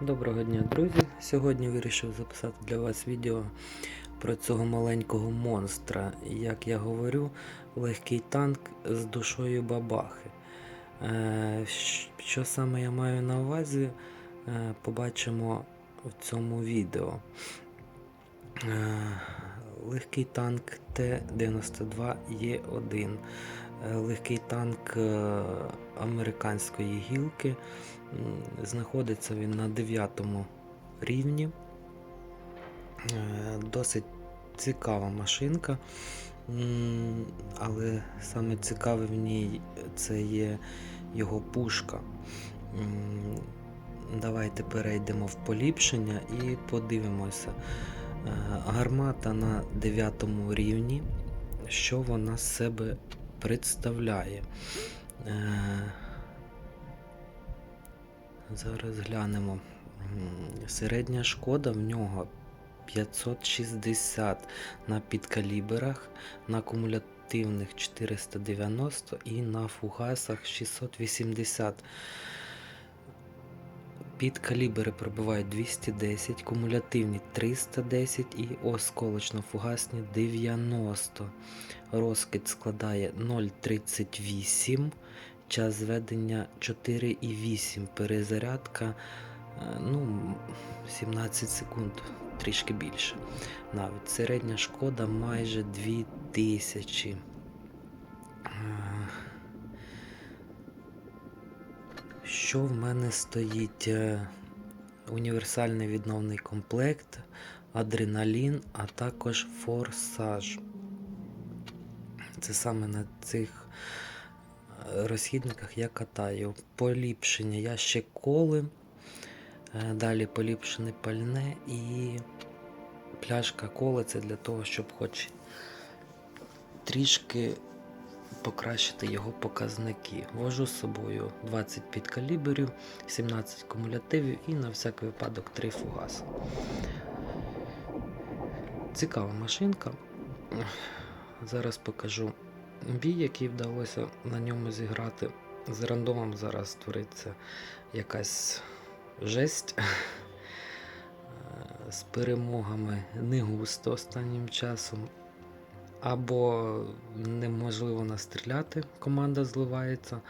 Доброго дня, друзі! Сьогодні вирішив записати для вас відео про цього маленького монстра. Як я говорю, легкий танк з душою бабахи. Е, Що саме я маю на увазі, е, побачимо в цьому відео. Е, Легкий танк Т-92Е1. Е, Легкий танк американської гілки. Знаходиться він на 9 рівні. Е, Досить цікава машинка. Але саме цікаве в ній це є його пушка. Давайте перейдемо в поліпшення і подивимося. Е, Гармата на 9 рівні. Що вона з себе представляє? Зараз глянемо. Середня шкода в нього 560 на підкаліберах, на кумулятивних 490 і на фугасах 680. Підкалібери пробивають 210, кумулятивні 310 і осколочно-фугасні 90. Розкид складає 0,38. Час зведення 4,8. Перезарядка е, ну, 17 секунд, трішки більше. Навіть середня шкода майже 2000. Е, Що в мене стоїть? Е, Універсальний відновний комплект, адреналін, а також форсаж. Це саме на цих розхідниках я катаю. Поліпшення я ще коли. Е, Далі поліпшене пальне і пляшка коли це для того, щоб хоч трішки покращити його показники. Вожу з собою 25 калібрів, 17 кумулятивів і на всяк випадок 3 фугаси. Цікава машинка. Зараз покажу бій, який вдалося на ньому зіграти. З рандомом зараз твориться якась жесть. Е, З перемогами не густо останнім часом. Або неможливо настріляти, команда зливається,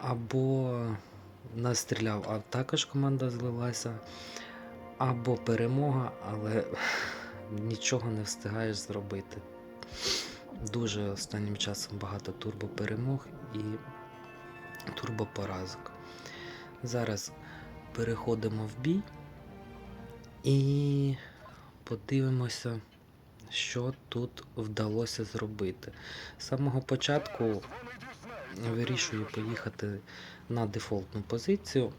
або настріляв, а також команда злилася, або перемога, але нічого не встигаєш зробити. Дуже останнім часом багато турбоперемог і турбопоразок. Зараз переходимо в бій і подивимося, що тут вдалося зробити. З самого початку вирішую поїхати на дефолтну позицію,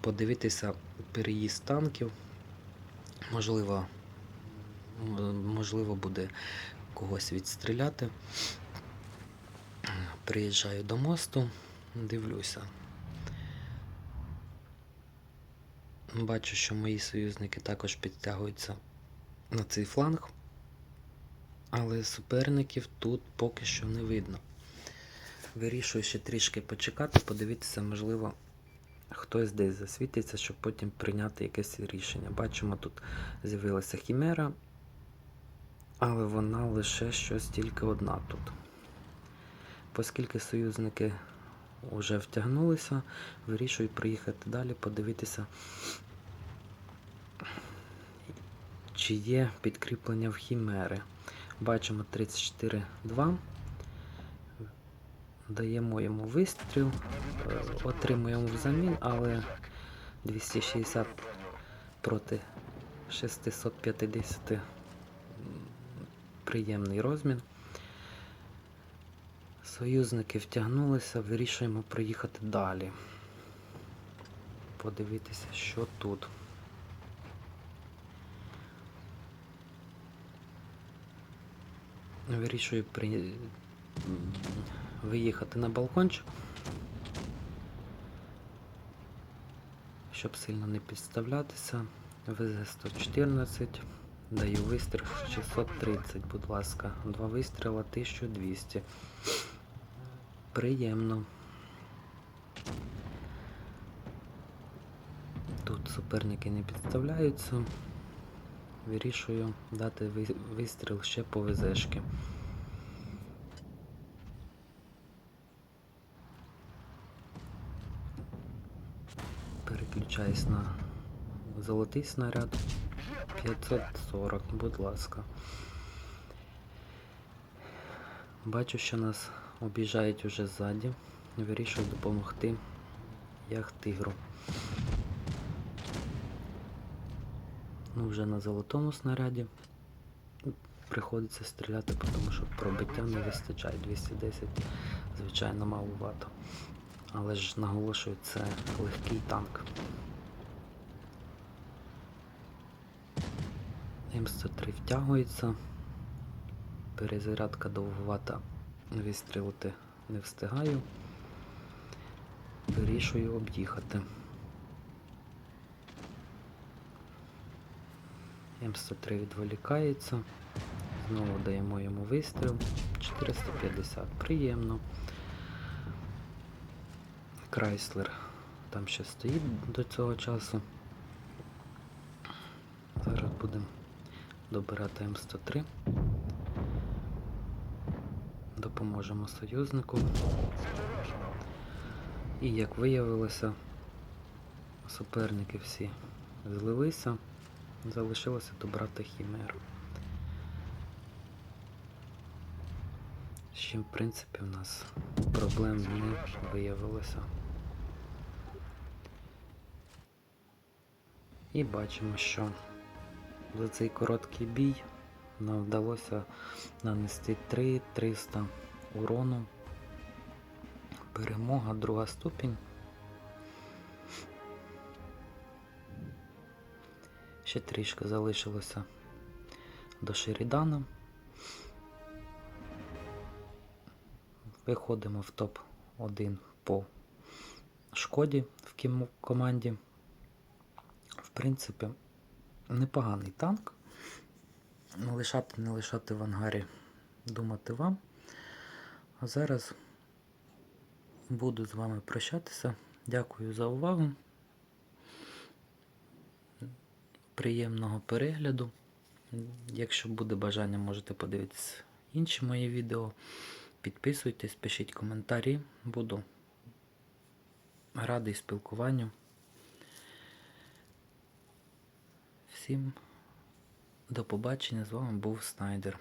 подивитися переїзд танків. Можливо, можливо буде когось відстріляти. Приїжджаю до мосту, дивлюся. Бачу, що мої союзники також підтягуються на цей фланг, але суперників тут поки що не видно. Вирішую ще трішки почекати, подивитися, можливо, хтось десь засвітиться, щоб потім прийняти якесь рішення. Бачимо, тут з'явилася хімера, але вона лише щось тільки одна тут. Оскільки союзники вже втягнулися, вирішую приїхати далі, подивитися, чи є підкріплення в хімери. Бачимо 34-2. Даємо йому вистріл, отримуємо взамін, але 260 проти 650 м, приємний розмін. Союзники втягнулися, вирішуємо проїхати далі. Подивитися, що тут. Вирішую при... виїхати на балкончик, щоб сильно не підставлятися. ВЗ-114, даю вистріл 630, будь ласка. Два вистріла 1200. Приємно. Тут суперники не підставляються. Вирішую дати вистріл ще по ВЗшки. Переключаюсь на золотий снаряд. 540, будь ласка. Бачу, що нас обіжають уже ззаді. Вирішую допомогти як тигру. Ну, вже на золотому снаряді. Приходиться стріляти, тому що пробиття не вистачає. 210, звичайно, маловато. Але ж наголошую, це легкий танк. М103 втягується. Перезарядка довгувата. Вистрілити не встигаю. Вирішую об'їхати. М103 відволікається. Знову даємо йому вистріл. 450. Приємно. Крайслер там ще стоїть до цього часу. Зараз будемо добирати М103. Допоможемо союзнику. І як виявилося, суперники всі злилися, залишилося добрати хімеру. З чим, в принципі, в нас проблем не виявилося. І бачимо, що за цей короткий бій нам вдалося нанести 3300 урону. Перемога, друга ступінь. Ще трішки залишилося до Шерідана. Виходимо в топ-1 по шкоді в команді. В принципі, непоганий танк. Лишати, не лишати в ангарі, думати вам. А зараз буду з вами прощатися. Дякую за увагу. Приємного перегляду. Якщо буде бажання, можете подивитися інші мої відео. Підписуйтесь, пишіть коментарі. Буду радий спілкуванню. Всім до побачення. З вами був Снайдер.